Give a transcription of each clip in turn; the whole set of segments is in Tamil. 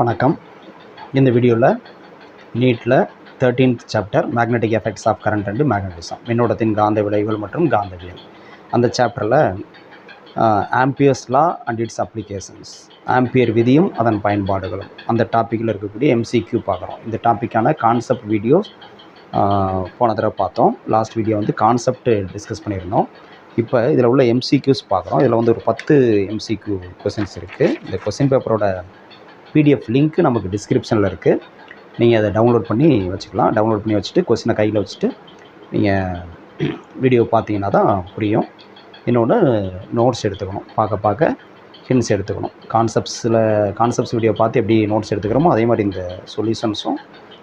வணக்கம். இந்த வீடியோவில் நீட்டில் thirteenth chapter magnetic effects of current and magnetism மின்னோட்டத்தின் காந்த விளைவுகள் மற்றும் காந்தவியல். அந்த சாப்டரில் Ampere's law and its applications Ampere விதியும் அதன் பயன்பாடுகளும். அந்த டாப்பிக்கில் இருக்கக்கூடிய எம்சிக்யூ பார்க்குறோம். இந்த டாப்பிக்கான கான்செப்ட் வீடியோஸ் போன தடவை பார்த்தோம். லாஸ்ட் வீடியோ வந்து கான்செப்ட் டிஸ்கஸ் பண்ணியிருந்தோம். இப்போ இதில் உள்ள எம்சிக்யூஸ் பார்க்குறோம். இதில் வந்து ஒரு பத்து எம்சிக்யூ கொஷின்ஸ் இருக்குது இந்த கொஸ்டின் பேப்பரோட பிடிஎஃப் லிங்க் நமக்கு டிஸ்கிரிப்ஷனில் இருக்குது நீங்கள் அதை டவுன்லோட் பண்ணி வச்சுக்கலாம். டவுன்லோட் பண்ணி வச்சுட்டு கொஸ்டினை கையில் வச்சுட்டு நீங்கள் வீடியோ பார்த்தீங்கன்னா தான் புரியும். இன்னொன்று நோட்ஸ் எடுத்துக்கணும். பார்க்க பார்க்க ஹின்ஸ் எடுத்துக்கணும். கான்செப்ட்ஸில் கான்செப்ட்ஸ் வீடியோ பார்த்து எப்படி நோட்ஸ் எடுத்துக்கிறோமோ அதே மாதிரி இந்த சொல்யூஷன்ஸும்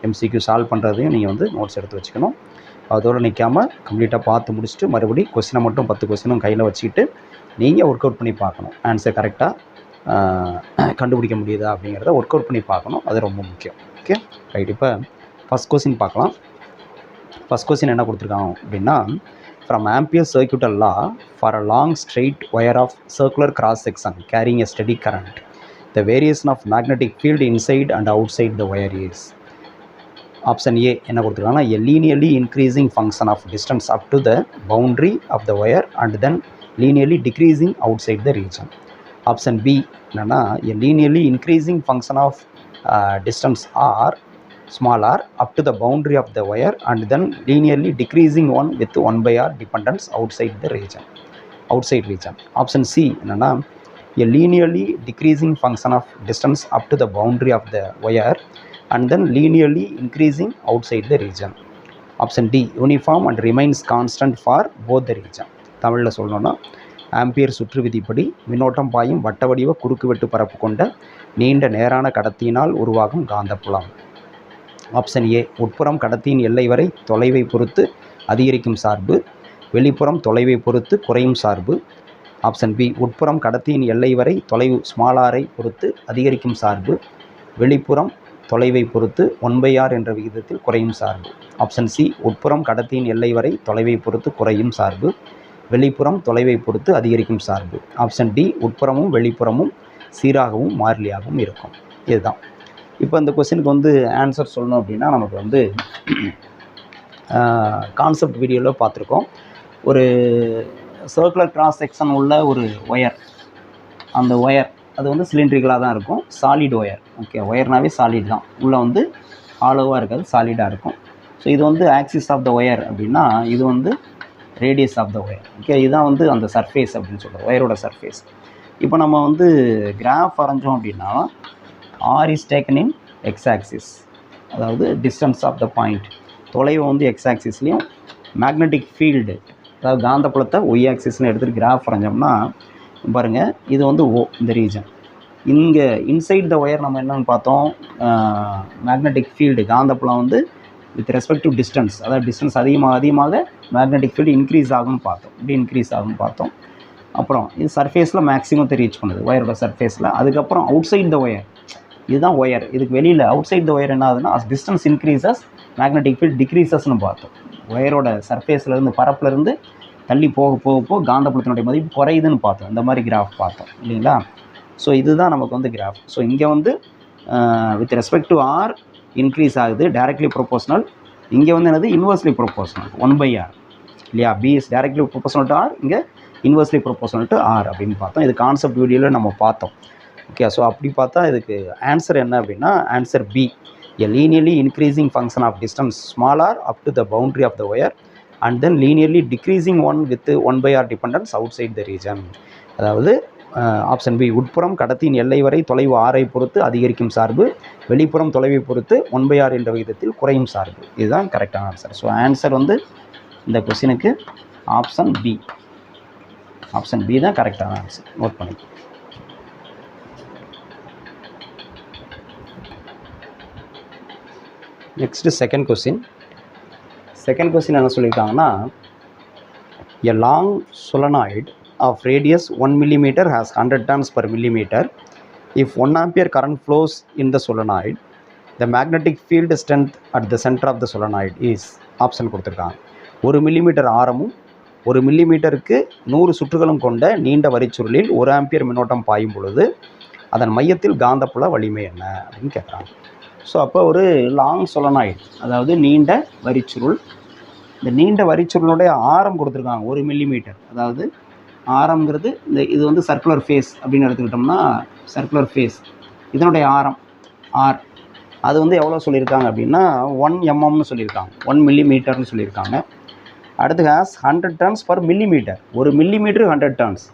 எம்சிக்யூ சால்வ் பண்ணுறதையும் நீங்கள் வந்து நோட்ஸ் எடுத்து வச்சுக்கணும். அதோடு நிற்காமல் கம்ப்ளீட்டாக பார்த்து முடிச்சுட்டு மறுபடி கொஸ்டினை மட்டும் பத்து கொஸ்டினும் கையில் வச்சுக்கிட்டு நீங்கள் ஒர்க் அவுட் பண்ணி பார்க்கணும். ஆன்சர் கரெக்டாக கண்டுபிடிக்க முடியுதா அப்படிங்கிறத ஒர்க் அவுட் பண்ணி பார்க்கணும். அது ரொம்ப முக்கியம். ஓகே ரைட் இப்போ ஃபஸ்ட் கொஸ்டின் பார்க்கலாம். ஃபஸ்ட் கொஸ்டின் என்ன கொடுத்துருக்காங்க அப்படின்னா from Ampere circuital law for a long straight wire of circular cross section carrying a steady current the variation of magnetic field inside and outside the wire is option A என்ன கொடுத்துருக்காங்கன்னா a linearly increasing function of distance up to the boundary of the wire and then linearly decreasing outside the region option B என்னென்னா a linearly increasing function of distance r small r up to the boundary of the wire and then linearly decreasing one with one by r dependence outside the region outside region option C என்னென்னா a linearly decreasing function of distance up to the boundary of the wire and then linearly increasing outside the region. Option D uniform and remains constant for both the region. தமிழில் சொல்லணும்னா ஆம்பியர் சுற்று விதிப்படி மின்னோட்டம் பாயும் வட்ட வடிவ குறுக்கு வெட்டு பரப்பு கொண்ட நீண்ட நேரான கடத்தியினால் உருவாகும் காந்தப்புலம். ஆப்ஷன் ஏ உட்புறம் கடத்தியின் எல்லை வரை தொலைவை பொறுத்து அதிகரிக்கும் சார்பு வெளிப்புறம் தொலைவை பொறுத்து குறையும் சார்பு. ஆப்ஷன் பி உட்புறம் கடத்தியின் எல்லை வரை தொலைவு ஸ்மாலாரை பொறுத்து அதிகரிக்கும் சார்பு வெளிப்புறம் தொலைவை பொறுத்து ஒன் பை ஆர் என்ற விகிதத்தில் குறையும் சார்பு. ஆப்ஷன் சி உட்புறம் கடத்தியின் எல்லை வரை தொலைவை பொறுத்து குறையும் சார்பு. வெளிப்புறம் தொலைவை பொறுத்து அதிகரிக்கும் சார்பு. ஆப்ஷன் டி உட்புறமும் வெளிப்புறமும் சீராகவும் மாறிலியாகவும் இருக்கும். இதுதான். இப்போ இந்த கொஸ்டினுக்கு வந்து ஆன்சர் சொல்லணும் அப்படின்னா நமக்கு வந்து கான்செப்ட் வீடியோவில் பார்த்துருக்கோம். ஒரு சர்க்குலர் கிராஸ் செக்ஷன் உள்ள ஒரு ஒயர் அந்த ஒயர் அது வந்து சிலிண்ட்ரிகளாக தான் இருக்கும். சாலிட் ஒயர் ஓகே ஒயர்னாவே சாலிட் தான். உள்ளே வந்து ஆலோவாக இருக்காது சாலிடாக இருக்கும். ஸோ இது வந்து ஆக்சிஸ் ஆஃப் த ஒயர் அப்படின்னா இது வந்து radius of the wire okay இதுதான் வந்து அந்த சர்ஃபேஸ் அப்படின்னு சொல்கிறோம் ஒயரோட சர்ஃபேஸ் இப்போ நம்ம வந்து கிராஃப் வரைஞ்சோம் அப்படின்னா r is taken in x axis அதாவது டிஸ்டன்ஸ் ஆஃப் த பாயிண்ட் தொலைவை வந்து எக்ஸ் ஆக்சிஸ்லேயும் மேக்னெட்டிக் ஃபீல்டு அதாவது காந்தப்புலத்தை ஒய் ஆக்சிஸ்னு எடுத்துகிட்டு கிராஃப் வரைஞ்சோம்னா பாருங்கள் இது வந்து ஓ இந்த ரீஜன் இங்கே இன்சைட் த ஒயர் நம்ம என்னென்னு பார்த்தோம்? மேக்னெட்டிக் ஃபீல்டு காந்தப்புலம் வந்து வித் ரெஸ்பெக்ட் டு டிஸ்டன்ஸ் அதாவது டிஸ்டன்ஸ் அதிகமாக அதிகமாக மேக்னெட்டிக் ஃபீல்டு இன்க்ரீஸ் ஆகும்னு பார்த்தோம். இப்படி இன்க்ரீஸ் ஆகும் பார்த்தோம்? அப்புறம் இது சர்ஃபேஸில் மேக்ஸிமத்தை ரீச் பண்ணுது. ஒயரோட சர்ஃபேஸில் அதுக்கப்புறம் அவுட் சைட் த ஒயர் இதுதான் ஒயர் இதுக்கு வெளியில் அவுட் சைட் த ஒயர் என்ன ஆகுதுன்னா டிஸ்டன்ஸ் இன்க்ரீசஸ் மேக்னெட்டிக் ஃபீல்ட் டிக்ரீசஸ்னு பார்த்தோம் ஒயரோட சர்ஃபேஸ்லேருந்து பரப்புலேருந்து தள்ளி போக போக போக காந்தப்புலத்தினுடைய மதிப்பு குறையுதுன்னு பார்த்தோம். இந்த மாதிரி கிராஃப் பார்த்தோம். இல்லைங்களா? ஸோ இதுதான் நமக்கு வந்து கிராஃப் ஸோ இங்கே வந்து with respect to R increase ஆகுது. டைரக்ட்லி ப்ரொபோஷனல் இங்கே வந்து என்னது? Inversely proportional one by R இல்லையா? P is directly to R இங்கே இன்வர்ஸ்லி ப்ரொப்போஷனல் டு ஆர் அப்படின்னு பார்த்தோம். இது கான்செப்ட் வீடியோவில் நம்ம பார்த்தோம். ஓகே ஸோ அப்படி பார்த்தா இதுக்கு ஆன்சர் என்ன அப்படின்னா answer B a linearly increasing function of distance small r up to the boundary of the wire and then linearly decreasing one with one by r dependence outside the region அதாவது ஆப்ஷன் பி உட்புறம் கடத்தியின் எல்லை வரை தொலைவு ஆரை பொறுத்து அதிகரிக்கும் சார்பு வெளிப்புறம் தொலைவை பொறுத்து ஒன் பை ஆர் என்ற விகிதத்தில் குறையும் சார்பு. இதுதான் கரெக்டான ஆன்சர் ஸோ ஆன்சர் வந்து இந்த கொஸ்டினுக்கு ஆப்ஷன் பி ஆப்ஷன் பி தான் கரெக்டான ஆன்சர் நோட் பண்ணி. Next second question second question என்ன சொல்லியிருக்காங்கன்னா a long solenoid of radius one millimeter has hundred turns per millimeter. If one ampere current flows in the solenoid the magnetic field strength at the center of the solenoid is option கொடுத்துருக்காங்க ஒரு மில்லிமீட்டர் ஆரமும் ஒரு மில்லிமீட்டருக்கு நூறு சுற்றுகளும் கொண்ட நீண்ட வரிச்சுருளில் ஒரு ஆம்பியர் மின்னோட்டம் பாயும் பொழுது அதன் மையத்தில் காந்தப்புல வலிமை என்ன அப்படின்னு கேட்குறாங்க ஸோ அப்போ ஒரு லாங் சொலனாய்டு அதாவது நீண்ட வரிச்சுருள் இந்த நீண்ட வரிச்சுருளுடைய ஆரம் கொடுத்துருக்காங்க ஒரு மில்லிமீட்டர் அதாவது ஆரம்ங்கிறது இந்த இது வந்து சர்க்குலர் ஃபேஸ் அப்படின்னு எடுத்துக்கிட்டோம்னா சர்க்குலர் ஃபேஸ் இதனுடைய ஆரம் ஆர் அது வந்து எவ்வளோ சொல்லியிருக்காங்க அப்படின்னா ஒன் எம்எம்னு சொல்லியிருக்காங்க. ஒன் மில்லிமீட்டர்னு சொல்லியிருக்காங்க. அடுத்து has hundred turns per millimetre ஒரு மில்லிமீட்டர் ஹண்ட்ரட் டர்ன்ஸ்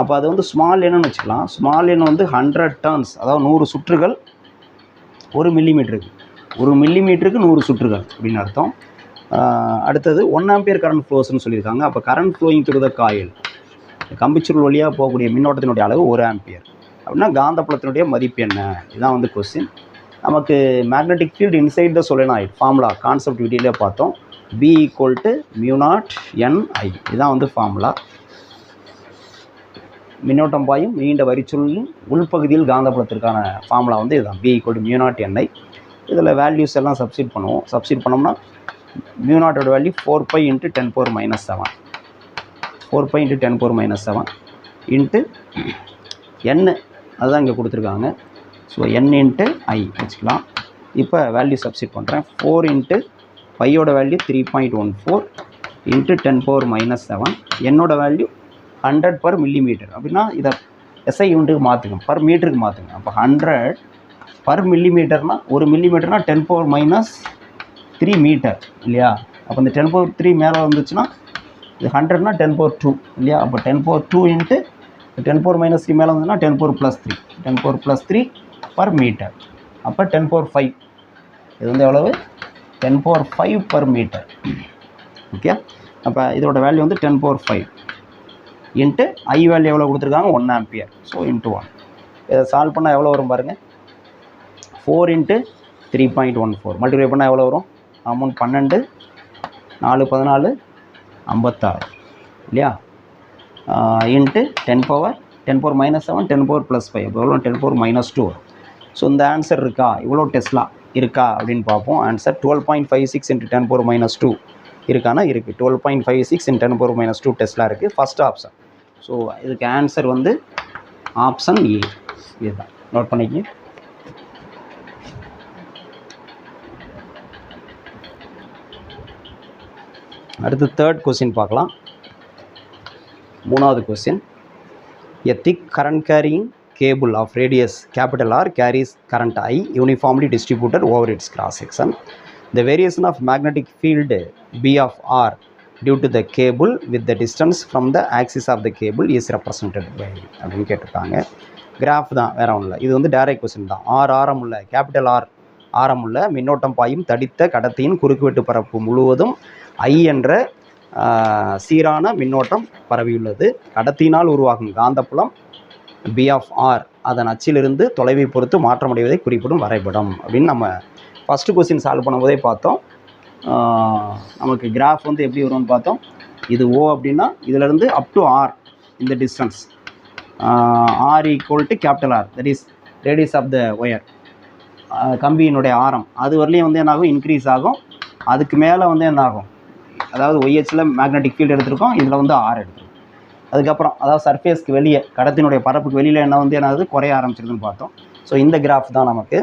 அப்போ அது வந்து ஸ்மால் எண்ணுன்னு வச்சுக்கலாம். ஸ்மால் எண் வந்து ஹண்ட்ரட் டர்ன்ஸ் அதாவது நூறு சுற்றுகள் ஒரு மில்லிமீட்டருக்கு ஒரு மில்லிமீட்டருக்கு நூறு சுற்றுகள் அப்படின்னு அர்த்தம். அடுத்தது ஒன் ஆம்பியர் கரண்ட் ஃப்ளோஸ்ன்னு சொல்லியிருக்காங்க. அப்போ current flowing through the coil கம்பிச்சுருள் வழியாக போகக்கூடிய மின்னோட்டத்தினுடைய அளவு ஒரு ஆம்பியர். அப்படின்னா காந்தப்புலத்தினுடைய மதிப்பு என்ன? இதுதான் வந்து கொஸ்டின் நமக்கு மேக்னெட்டிக் ஃபீல்டு இன்சைட் தான் சொல்லணும் ஃபார்முலா கான்செப்ட் வீடியோலே பார்த்தோம். B equal to mu naught n I இதுதான் வந்து ஃபார்முலா மின்னோட்டம் பாயும் நீண்ட வரிச்சுருளின் உள்பகுதியில் காந்தப்புலத்திற்கான ஃபார்முலா வந்து இதுதான். B equal to mu naught n I இதில் வேல்யூஸ் எல்லாம் சப்ஸ்டியூட் பண்ணுவோம். சப்ஸ்டியூட் பண்ணோம்னா மியூ நாட்டோட value four pi into ten power minus seven four pi into ten power minus seven into n அதுதான் இங்கே கொடுத்துருக்காங்க. ஸோ என் இன்ட்டு ஐ வச்சுக்கலாம். இப்போ வேல்யூ சப்ஸ்டிட் பண்ணுறேன் ஃபோர் இன்ட்டு பையோட value three point one four into ten power minus seven என்னோட வேல்யூ ஹண்ட்ரட் பர் மில்லிமீட்டர் அப்படின்னா இதை எஸ்ஐ யூனிட்டுக்கு மாற்றுங்க பர் மீட்டருக்கு மாற்றுங்க அப்போ ஹண்ட்ரட் பர் மில்லிமீட்டர்னா ஒரு மில்லிமீட்டர்னா ten power minus three metre இல்லையா? அப்போ இந்த டென் பவர் த்ரீ மேலே வந்துச்சுன்னா இது ஹண்ட்ரட்னா டென் ஃபோர் டூ இல்லையா? அப்போ ten power two into ten power minus three மேலே வந்ததுன்னா ten power plus three ten power plus three per metre அப்போ டென் ஃபோர் ஃபைவ் இது வந்து எவ்வளவு? Ten power five per metre okay அப்போ இதோட வேல்யூ வந்து ten power five into I value எவ்வளோ கொடுத்துருக்காங்க? One ampere so into one இதை சால்வ் பண்ணால் எவ்வளோ வரும் பாருங்கள் four into three point one four multiply பண்ணால் எவ்வளோ வரும்? அமௌண்ட் பன்னெண்டு நாலு பதினாலு ஐம்பத்தாறு இல்லையா? Into ten power ten power minus seven ten power plus five அப்போ எவ்வளோ ten power minus two so இந்த ஆன்சர் இருக்கா? இவ்வளோ டெஸ்ட்லா இருக்கா? அப்படின்னு பார்ப்போம். Answer twelve point five six into ten power minus two இருக்கானா? இருக்குது twelve point five six in ten power minus two டெஸ்ட்லாம் இருக்குது ஃபஸ்ட் ஆப்ஷன் ஸோ இதுக்கு ஆன்சர் வந்து ஆப்ஷன் ஏ இதுதான். நோட் பண்ணிக்கங்க. அடுத்து தேர்ட் கொஸ்டின் பார்க்கலாம் மூணாவது question a thick current carrying cable of radius capital R carries current I uniformly distributed over its cross section the variation of magnetic field B of r due to the cable with the distance from the axis of the cable is represented by அப்படின்னு கேட்டிருக்காங்க கிராஃப் தான் வேற ஒன்றும் இல்லை இது வந்து டேரக்ட் கொஸ்டின் தான் ஆர் ஆரம் உள்ள கேபிட்டல் ஆர் ஆரம் உள்ள மின்னோட்டம் பாயும் தடித்த கடத்தியின் குறுக்குவெட்டு பரப்பு முழுவதும் ஐ என்ற சீரான மின்னோட்டம் பரவியுள்ளது. கடத்தியினால் உருவாகும் காந்தப்புலம் பி ஆஃப் ஆர் அதன் அச்சிலிருந்து தொலைவை பொறுத்து மாற்றமடைவதை குறிப்பிடும் வரைபடம் அப்படின்னு நம்ம ஃபஸ்ட்டு கொஸ்டின் சால்வ் பண்ணும்போதே பார்த்தோம். நமக்கு கிராஃப் வந்து எப்படி வரும்னு பார்த்தோம். இது ஓ அப்படின்னா இதிலிருந்து அப் டு ஆர் இந்த distance r equal to capital R that is radius of the wire கம்பியினுடைய ஆரம். அது வரலையும் வந்து என்னாகும்? இன்க்ரீஸ் ஆகும். அதுக்கு மேலே வந்து என்னாகும்? அதாவது ஒய்ஹெச்சில் மேக்னெட்டிக் ஃபீல்டு எடுத்திருக்கோம். இதில் வந்து ஆர் எடுத்திருக்கோம். அதுக்கப்புறம் அதாவது சர்ஃபேஸ்க்கு வெளியே கடத்தினுடைய பரப்புக்கு வெளியில் என்ன வந்து என்னது? குறைய ஆரம்பிச்சிருக்குன்னு பார்த்தோம். ஸோ இந்த கிராஃப் தான் நமக்கு.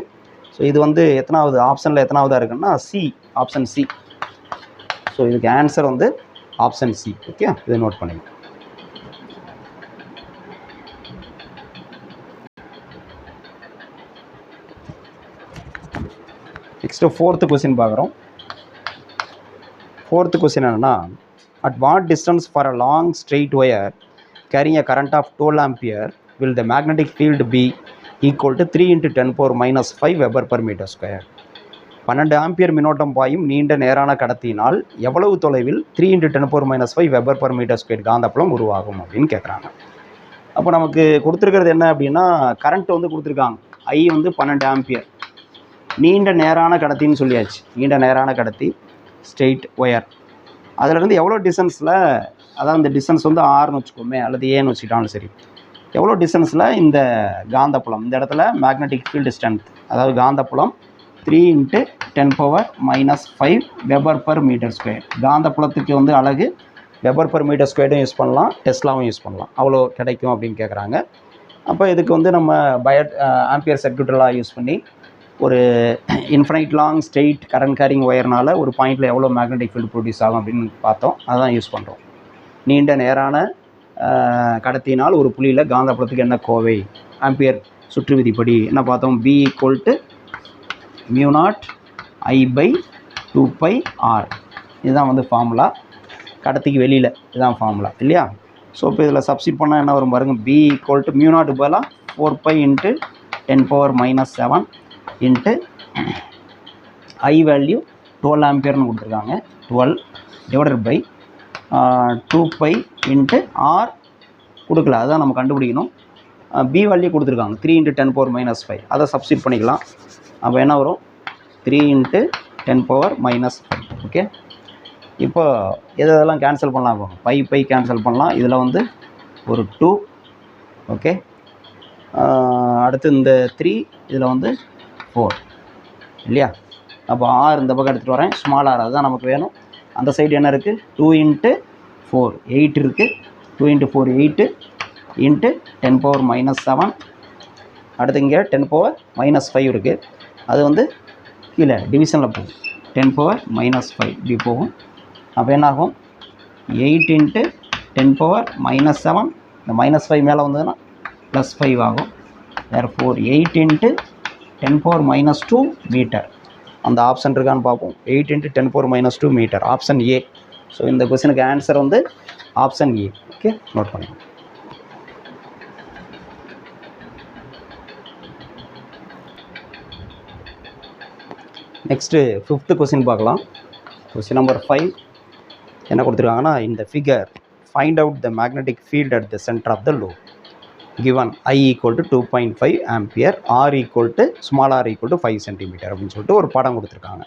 ஸோ இது வந்து எத்தனாவது ஆப்ஷனில் எத்தனாவதாக இருக்குன்னா சி ஆப்ஷன் சி ஸோ இதுக்கு ஆன்சர் வந்து ஆப்ஷன் சி ஓகே இதை நோட் பண்ணிக்கோங்க. நெக்ஸ்ட்டு ஃபோர்த்து கொஸ்டின் பார்க்குறோம். ஃபோர்த்து கொஸ்டின் என்னென்னா at what distance for a long straight wire carrying a current of twelve ampere will the magnetic field B equal to three into ten power minus five weber per metre square பன்னெண்டு ஆம்பியர் மின்னோட்டம் பாயும் நீண்ட நேரான கடத்தினால் எவ்வளவு தொலைவில் three into ten power minus five weber per metre square காந்தப்புலம் உருவாகும் அப்படின்னு கேட்குறாங்க அப்போ நமக்கு கொடுத்துருக்கிறது என்ன அப்படின்னா கரண்ட் வந்து கொடுத்துருக்காங்க. ஐ வந்து பன்னெண்டு ஆம்பியர் நீண்ட நேரான கடத்தின்னு சொல்லியாச்சு. நீண்ட நேரான கடத்தி. Straight wire. அதுலேருந்து எவ்வளோ டிஸ்டன்ஸில் அதாவது இந்த டிஸ்டன்ஸ் வந்து ஆறுன்னு வச்சுக்கோமே அல்லது ஏன்னு வச்சுக்கிட்டாலும் சரி. எவ்வளோ டிஸ்டன்ஸில் இந்த காந்தப்புலம் இந்த இடத்துல மேக்னெட்டிக் ஃபீல்டு ஸ்ட்ரென்த் அதாவது காந்தப்புலம் three into ten power minus five weber per metre square காந்தப்புலத்துக்கு வந்து அழகு வெபர் பர் மீட்டர் ஸ்கொயரும் யூஸ் பண்ணலாம் டெஸ்லாவும் யூஸ் பண்ணலாம். அவ்வளோ கிடைக்கும் அப்படின்னு கேட்குறாங்க அப்போ இதுக்கு வந்து நம்ம பயட் ஆம்பியர் சர்க்கியூட்டெல்லாம் யூஸ் பண்ணி ஒரு infinite long straight current carrying ஒயர்னால் ஒரு பாயிண்டில் எவ்வளோ மேக்னெட்டிக் ஃபீல்டு ப்ரொடியூஸ் ஆகும் அப்படின்னு பார்த்தோம். அதான் யூஸ் பண்ணுறோம் நீண்ட நேரான கடத்தினால் ஒரு புள்ளியில் காந்தப்புலத்துக்கு என்ன கோவை? ஆம்பியர் சுற்று விதிப்படி என்ன பார்த்தோம்? B equal to mu naught I by two pi r இதுதான் வந்து ஃபார்முலா கடத்திக்கு வெளியில். இதுதான் ஃபார்முலா இல்லையா? ஸோ இப்போ இதில் சப்ஸ்டிட் பண்ணால் என்ன வரும் பாருங்க? B equal to mu naught பதிலாக four pi into ten power minus seven into I value twelve ஆம்பியர்னு கொடுத்துருக்காங்க. Twelve divided by two pi into r கொடுக்கல. அதுதான் நம்ம கண்டுபிடிக்கணும். பி வேல்யூ கொடுத்துருக்காங்க. Three into ten power minus five அதை சப்ஸ்டியூட் பண்ணிக்கலாம். அப்போ என்ன வரும்? Three into ten power minus five okay இப்போ எது இதெல்லாம் கேன்சல் பண்ணலாம்? இப்போ பை பை கேன்சல் பண்ணலாம். இதில் வந்து ஒரு டூ ஓகே அடுத்து இந்த த்ரீ இதில் வந்து ஃபோர் இல்லையா? அப்போ ஆர் இந்த பக்கம் எடுத்துகிட்டு வரேன். ஸ்மால் ஆர் அதுதான் நமக்கு வேணும். அந்த சைடு என்ன இருக்குது டூ இன்ட்டு ஃபோர் எயிட் இருக்குது two into four eight into ten power minus seven அடுத்து இங்கே டென் பவர் மைனஸ் ஃபைவ் இருக்குது அது வந்து கீழே டிவிஷனில் போகும். டென் பவர் மைனஸ் ஃபைவ் இப்படி போகும். அப்போ என்ன ஆகும் eight into ten power minus seven இந்த மைனஸ் ஃபைவ் மேலே வந்ததுன்னா ப்ளஸ் ஃபைவ் ஆகும். வேறு four eight into ten power minus two metre அந்த ஆப்ஷன் இருக்கான்னு பார்ப்போம். Eight into ten power minus two metre option A so இந்த கொஸ்டினுக்கு ஆன்சர் வந்து ஆப்ஷன் ஏ ஓகே நோட் பண்ணுங்க. நெக்ஸ்ட்டு ஃபிஃப்த்து கொஸ்டின் பார்க்கலாம். கொஸ்டின் நம்பர் ஃபைவ் என்ன கொடுத்துருக்காங்கன்னா இந்த figure find out the magnetic field at the centre of the loop given i equal to two point five ampere r equal to small r equal to five centimetre அப்படின்னு சொல்லிட்டு ஒரு படம் கொடுத்துருக்காங்க.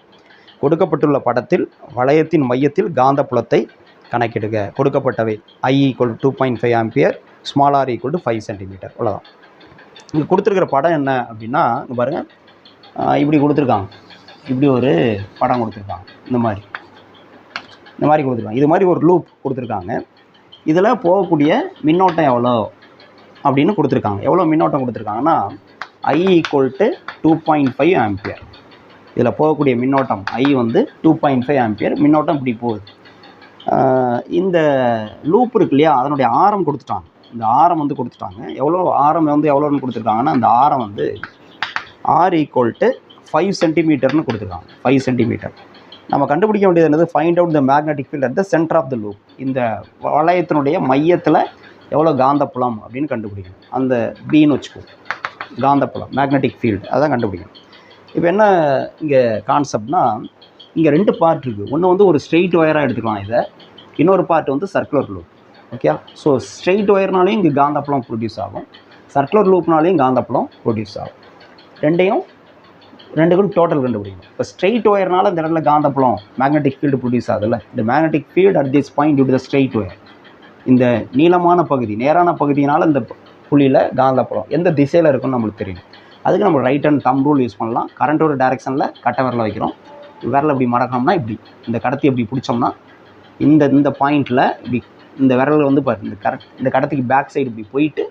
கொடுக்கப்பட்டுள்ள படத்தில் வளையத்தின் மையத்தில் காந்தப்புலத்தை கணக்கிடுக. கொடுக்கப்பட்டவை i equal two point five ampere small r equal to five centimetre அவ்வளோதான் இங்கே கொடுத்துருக்கிற படம் என்ன அப்படின்னா பாருங்கள் இப்படி கொடுத்துருக்காங்க. இப்படி ஒரு படம் கொடுத்துருக்காங்க. இந்த மாதிரி. இந்த மாதிரி கொடுத்துருக்காங்க. இது மாதிரி ஒரு லூப் கொடுத்துருக்காங்க. இதில் போகக்கூடிய மின்னோட்டம் எவ்வளோ அப்படின்னு கொடுத்துருக்காங்க. எவ்வளோ மின்னோட்டம் கொடுத்துருக்காங்கன்னா I equal to two point five ampere இதில் போகக்கூடிய மின்னோட்டம் ஐ வந்து டூ பாயிண்ட் ஃபைவ் ஆம்பியர் மின்னோட்டம் இப்படி போகுது. இந்த லூப் இருக்கு இல்லையா? அதனுடைய ஆரம் கொடுத்துட்டாங்க. இந்த ஆரம் வந்து கொடுத்துட்டாங்க. எவ்வளோ ஆரம் வந்து எவ்வளோன்னு கொடுத்துருக்காங்கன்னா அந்த ஆரம் வந்து ஆர் ஈக்குவல் டு ஃபைவ் சென்டிமீட்டர்னு கொடுத்துருக்காங்க. ஃபைவ் சென்டிமீட்டர் நம்ம கண்டுபிடிக்க வேண்டியது என்னது? Find out the magnetic field at the centre of the loop இந்த வளையத்தினுடைய மையத்தில் எவ்வளோ காந்தப்புலம் அப்படின்னு கண்டுபிடிக்கணும். அந்த பின்னு வச்சுக்கோ. காந்தப்புலம் மேக்னெட்டிக் ஃபீல்டு அதான் கண்டுபிடிக்கணும். இப்போ என்ன இங்கே கான்செப்ட்னா இங்கே ரெண்டு பார்ட் இருக்குது ஒன்று வந்து ஒரு ஸ்ட்ரெயிட் ஒயராக எடுத்துக்கலாம் இதை. இன்னொரு பார்ட் வந்து circular loop okay so straight ஒயர்னாலையும் இங்கே காந்தப்புலம் ப்ரொடியூஸ் ஆகும். சர்க்குலர் லூப்னாலையும் காந்தப்புலம் ப்ரொடியூஸ் ஆகும். ரெண்டையும் ரெண்டுக்கும் டோட்டல் கண்டுபிடிக்கணும். இப்போ ஸ்ட்ரெயிட் ஒயர்னால இந்த இடத்துல காந்தப்புலம் மேக்னெட்டிக் ஃபீல்டு ப்ரொடியூஸ் ஆகுதுல்ல. இந்த magnetic field at this point to the straight wire இந்த நீளமான பகுதி நேரான பகுதியினால் இந்த புள்ளியில் காந்தப்புலம் எந்த திசையில் இருக்குன்னு நம்மளுக்கு தெரியும். அதுக்கு நம்ம right hand thumb rule use பண்ணலாம். கரண்ட் ஒரு கட்ட விரல வைக்கிறோம். விரலை இப்படி மடக்கணும்னா இப்படி. இந்த கடத்தி இப்படி பிடிச்சோம்னா இந்த இந்த பாயிண்டில் இப்படி இந்த விரல் வந்து பாரு இந்த கரெக்ட் இந்த கடத்திக்கு பேக் சைடு இப்படி போயிட்டு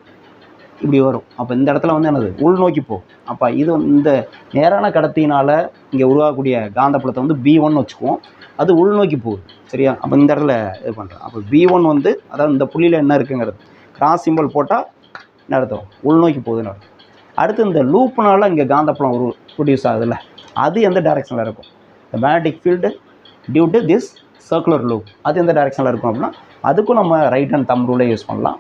இப்படி வரும். அப்போ இந்த இடத்துல வந்து என்னது? உள்நோக்கி போகும் அப்போ இது இந்த நேரான கடத்தினால் இங்கே உருவாகக்கூடிய காந்தப்புலத்தை வந்து பி ஒன்னு வச்சுக்குவோம். அது உள்நோக்கி போகுது. சரியா? அப்போ இந்த இடத்துல இது பண்ணுறேன் அப்போ பி ஒன் வந்து அதாவது இந்த புள்ளியில் என்ன இருக்குங்கிறது. கிராஸ் சிம்பிள் போட்டால் நடத்தும் உள்நோக்கி போகுதுன்னு அர்த்தம். அடுத்து இந்த லூப்புனால இங்கே காந்தப்புலம் ஒரு ப்ரொடியூஸ் ஆகுதுல்ல. அது எந்த டைரெக்ஷனில் இருக்கும்? இந்த magnetic field due to this circular loop அது எந்த டைரெக்ஷனில் இருக்கும் அப்படின்னா அதுக்கும் நம்ம ரைட் அண்ட் தம் ரூலே யூஸ் பண்ணலாம்.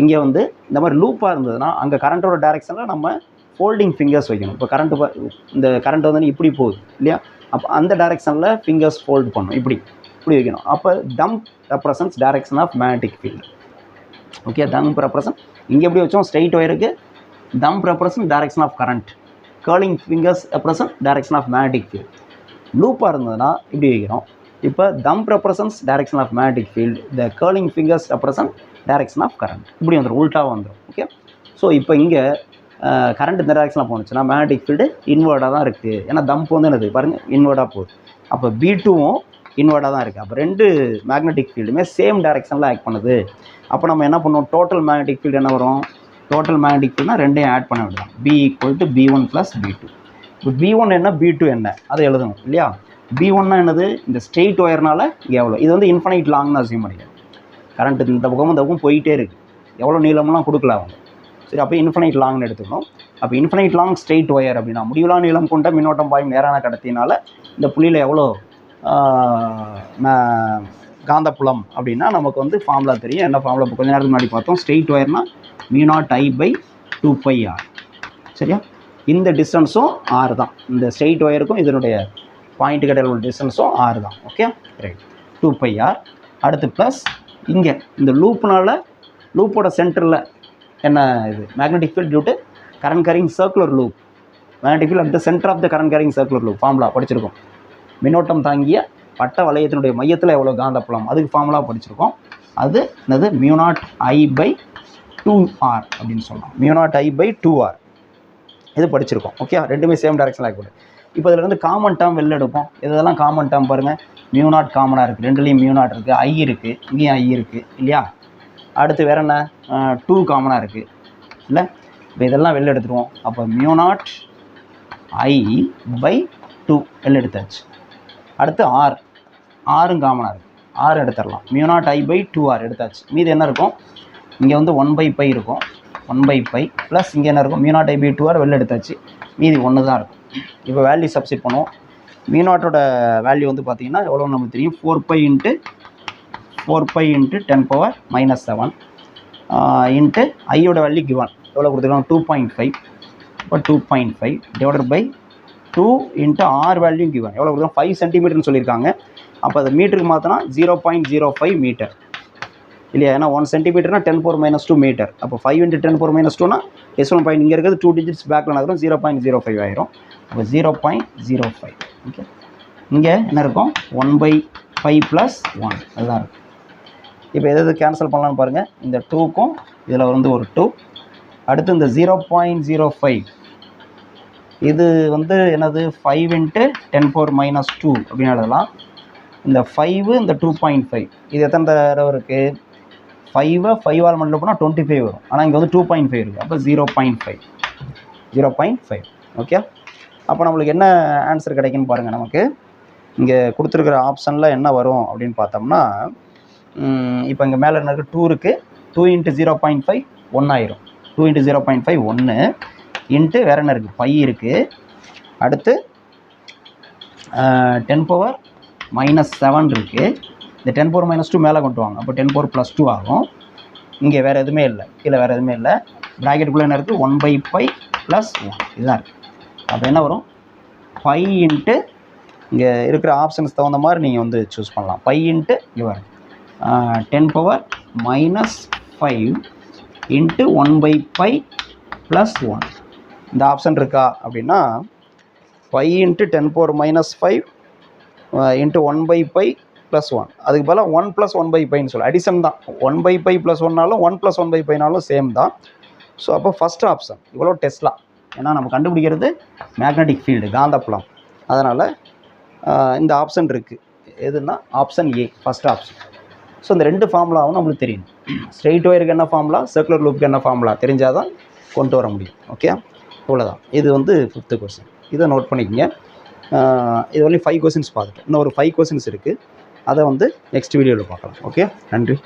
இங்கே வந்து இந்த மாதிரி லூப்பாக இருந்ததுன்னா அங்கே கரண்ட்டோட டைரெக்ஷனில் நம்ம ஃபோல்டிங் ஃபிங்கர்ஸ் வைக்கணும். இப்போ கரண்ட்டு இந்த கரண்ட் வந்து இப்படி போகுது இல்லையா? அப்போ அந்த டைரெக்ஷனில் ஃபிங்கர்ஸ் ஃபோல்ட் பண்ணணும். இப்படி இப்படி வைக்கணும். அப்போ thumb represents direction of magnetic field okay thumb represent இங்கே எப்படி வச்சோம்? Straight ஒயருக்கு thumb represent direction of current curling fingers represent direction of magnetic field லூப்பாக இருந்ததுன்னா இப்படி வைக்கிறோம். இப்போ thumb represents direction of magnetic field the curling fingers represent direction of current இப்படி வந்துடும் உல்ட்டாக வந்துடும் ஓகே ஸோ இப்போ இங்கே கரண்ட் இந்த டைரெக்ஷனில் போணுச்சுன்னா மேக்னெட்டிக் ஃபீல்டு இன்வெர்டாக தான் இருக்குது ஏன்னா தம்ப் வந்து என்னது? பாருங்கள் இன்வெர்டாக போகுது. அப்போ பி டூவும் இன்வெர்டாக தான் இருக்குது அப்போ ரெண்டு மேக்னெட்டிக் ஃபீல்டுமே சேம் டேரெக்ஷனில் ஆக்ட் பண்ணுது. அப்போ நம்ம என்ன பண்ணுவோம்? டோட்டல் மேக்னெட்டிக் ஃபீல்டு என்ன வரும்? டோட்டல் மேக்னெட்டிக் ஃபீல்ட்னா ரெண்டையும் ஆட் பண்ண வேண்டியதான் B equal to B one plus B two இப்போ பி ஒன் என்ன பி டூ என்ன? அதை எழுதணும் இல்லையா? பி ஒன்னா என்னது? இந்த ஸ்ட்ரெயிட் ஒயர்னால இங்கே எவ்வளோ இது வந்து இன்ஃபனைட் லாங்னு அசியம் பண்ணிக்கிறேன் கரண்ட் இந்த பக்கமும் இந்த பக்கம் போயிட்டே இருக்குது எவ்வளோ நீளம்லாம் கொடுக்கல அவங்க. சரி அப்போ இன்ஃபனைட் லாங்னு எடுத்துக்கணும். அப்போ இன்ஃபனைட் லாங் ஸ்ட்ரெயிட் ஒயர் அப்படின்னா முடிவுலா நீளம் கொண்ட மின்னோட்டம் பாயும் நேரான கடத்தினால இந்த புள்ளியில் எவ்வளோ காந்தப்புலம் அப்படின்னா நமக்கு வந்து ஃபார்முலா தெரியும். என்ன ஃபார்முலா இப்போ கொஞ்ச நேரத்துக்கு முன்னாடி பார்த்தோம். Straight ஒயர்னா mu naught I by two pi r சரியா? இந்த டிஸ்டன்ஸும் ஆறு தான். இந்த ஸ்ட்ரெயிட் ஒயருக்கும் இதனுடைய பாயிண்ட் கடையில் உள்ள டிஸ்டன்ஸும் ஆறு தான். Okay right two by R அடுத்து ப்ளஸ் இங்கே. இந்த லூப்னால லூப்போட சென்டரில் என்ன இது? Magnetic field due to current carrying circular loop magnetic field at the centre of the current carrying circular loop formula படிச்சிருக்கோம். மின்னோட்டம் தாங்கிய வட்ட வளையத்தினுடைய மையத்தில் எவ்வளோ காந்தப்புலம்? அதுக்கு ஃபார்முலா படிச்சிருக்கோம். அது என்னது? Mu naught I by two R அப்படின்னு சொல்லலாம். Mu naught I by two R இது படிச்சிருக்கோம். ஓகே ரெண்டுமே சேம் டைரக்ஷனில் ஆகக்கூடாது இப்போ இதில் இருந்து காமன் டேர்ம் வெளில எடுப்போம். இதெல்லாம் காமன் டேர்ம் பாருங்கள் மியூ நாட் காமனாக இருக்குது ரெண்டுலேயும் மியூ நாட் இருக்குது ஐ இருக்குது இங்கேயும் ஐ இருக்குது இல்லையா? அடுத்து வேற என்ன? டூ காமனாக இருக்குது இல்லை? இப்போ இதெல்லாம் வெளில எடுத்துருவோம். அப்போ mu naught I by two வெளில எடுத்தாச்சு. அடுத்து ஆர் ஆறும் காமனாக இருக்குது ஆறு எடுத்துடலாம் mu naught I by two R எடுத்தாச்சு. மீது என்ன இருக்கும்? இங்கே வந்து ஒன் பை பை இருக்கும். ஒன் பை பை ப்ளஸ் இங்கே என்ன இருக்கும்? Mu naught I by two R வெளில எடுத்தாச்சு. மீதி ஒன்று தான் இருக்கும். இப்போ வேல்யூ சப்ஸ்டிட் பண்ணுவோம். மியூ நாட்டோட வேல்யூ வந்து பார்த்தீங்கன்னா எவ்வளோ நமக்கு தெரியும்? Four pi into four pi into ten power minus seven into ஐயோட வேல்யூ கிவன் எவ்வளோ கொடுத்துருக்காங்க? டூ பாயிண்ட் ஃபைவ் இப்போ two point five divided by two into R value given எவ்வளோ கொடுத்துருக்காங்க? ஃபைவ் சென்டிமீட்டர்னு சொல்லியிருக்காங்க. அப்போ அது மீட்டருக்கு மாற்றினா zero point zero five metre இல்லையா? ஏன்னா one சென்டிமீட்டர்னா ten four minus two metre அப்போ five into ten four minus டூனா எஸ் ஒன் பாயிண்ட் இங்கே இருக்கிறது டூ டிஜிட்ஸ் பேக்கில் நகரும் ஜீரோ பாயிண்ட் ஜீரோ ஃபைவ் ஆயிரும். அப்போ zero point zero five okay இங்கே என்ன இருக்கும்? One by five plus one அதுதான் இருக்கும். இப்போ எது எது கேன்சல் பண்ணலான்னு பாருங்கள் இந்த டூக்கும் இதில் வந்து ஒரு டூ அடுத்து இந்த ஜீரோ பாயிண்ட் ஜீரோ ஃபைவ் இது வந்து என்னது? Five into ten four minus two அப்படின்னு எழுதலாம். இந்த ஃபைவு இந்த டூ பாயிண்ட் ஃபைவ் இது எத்தனை தடவை இருக்குது ஃபைவை ஃபைவ் ஆல் மல்டிபிள் போனால் டுவெண்ட்டி ஃபைவ் வரும். ஆனால் இங்கே வந்து டூ பாயிண்ட் ஃபைவ் இருக்குது அப்போ zero point five zero point five okay அப்போ நம்மளுக்கு என்ன ஆன்சர் கிடைக்குன்னு பாருங்கள் நமக்கு. இங்கே கொடுத்துருக்குற ஆப்ஷனில் என்ன வரும் அப்படின்னு பார்த்தோம்னா இப்போ இங்கே மேலே என்ன இருக்குது டூ இருக்குது two into zero point five ஒன்றாயிரும் two into zero point five ஒன்று இன்ட்டு வேறு என்ன இருக்குது ஃபைவ் இருக்குது அடுத்து டென் பவர் மைனஸ் செவன் இருக்குது இந்த டென் பவர் மைனஸ் டூ மேலே கொண்டு வாங்க. அப்போ டென் பவர் ப்ளஸ் டூ ஆகும். இங்கே வேறு எதுவுமே இல்லை. கீழே வேறு எதுவுமே இல்லை. ப்ராக்கெட்டுக்குள்ளே என்ன இருக்குது one by five plus one இதுதான் இருக்குது அப்போ என்ன வரும்? ஃபைவ் இன்ட்டு இங்கே இருக்கிற ஆப்ஷன்ஸ் தகுந்த மாதிரி நீங்கள் வந்து சூஸ் பண்ணலாம். ஃபைவ் இன்ட்டு இவர் ten power minus five into one by five plus one இந்த ஆப்ஷன் இருக்கா அப்படின்னா five into ten power minus five into one by five plus one அதுக்கு பதிலாக ஒன் ப்ளஸ் ஒன் பை ஃபைன்னு சொல்லி. அடிஷன் தான். ஒன் பை ஃபைவ் ப்ளஸ் ஒன்னாலும் ஒன் ப்ளஸ் ஒன் பை ஃபைனாலும் சேம் தான். ஸோ அப்போ ஃபஸ்ட் ஆப்ஷன் இவ்வளோ டெஸ்ட்லாம் ஏன்னா நம்ம கண்டுபிடிக்கிறது மேக்னெட்டிக் ஃபீல்டு காந்தப்புலம் அதனால் uh, இந்த ஆப்ஷன் இருக்குது எதுனா option A first option so இந்த ரெண்டு ஃபார்முலாவும் நம்மளுக்கு தெரியும். ஸ்ட்ரெயிட் ஒயருக்கு என்ன ஃபார்முலா சர்க்குலர் லூப்புக்கு என்ன ஃபார்முலா தெரிஞ்சால் தான் கொண்டு வர முடியும். ஓகே இவ்வளோதான் இது வந்து ஃபிஃப்த்து கொஸ்டின் இதை நோட் பண்ணிக்கோங்க. இது வரையும் ஃபைவ் கொஸ்டின்ஸ் பார்த்துட்டோம் இன்னும் ஒரு ஃபைவ் கொஸ்டின்ஸ் இருக்குது அதை வந்து நெக்ஸ்ட் வீடியோவில் பார்க்கலாம். ஓகே நன்றி.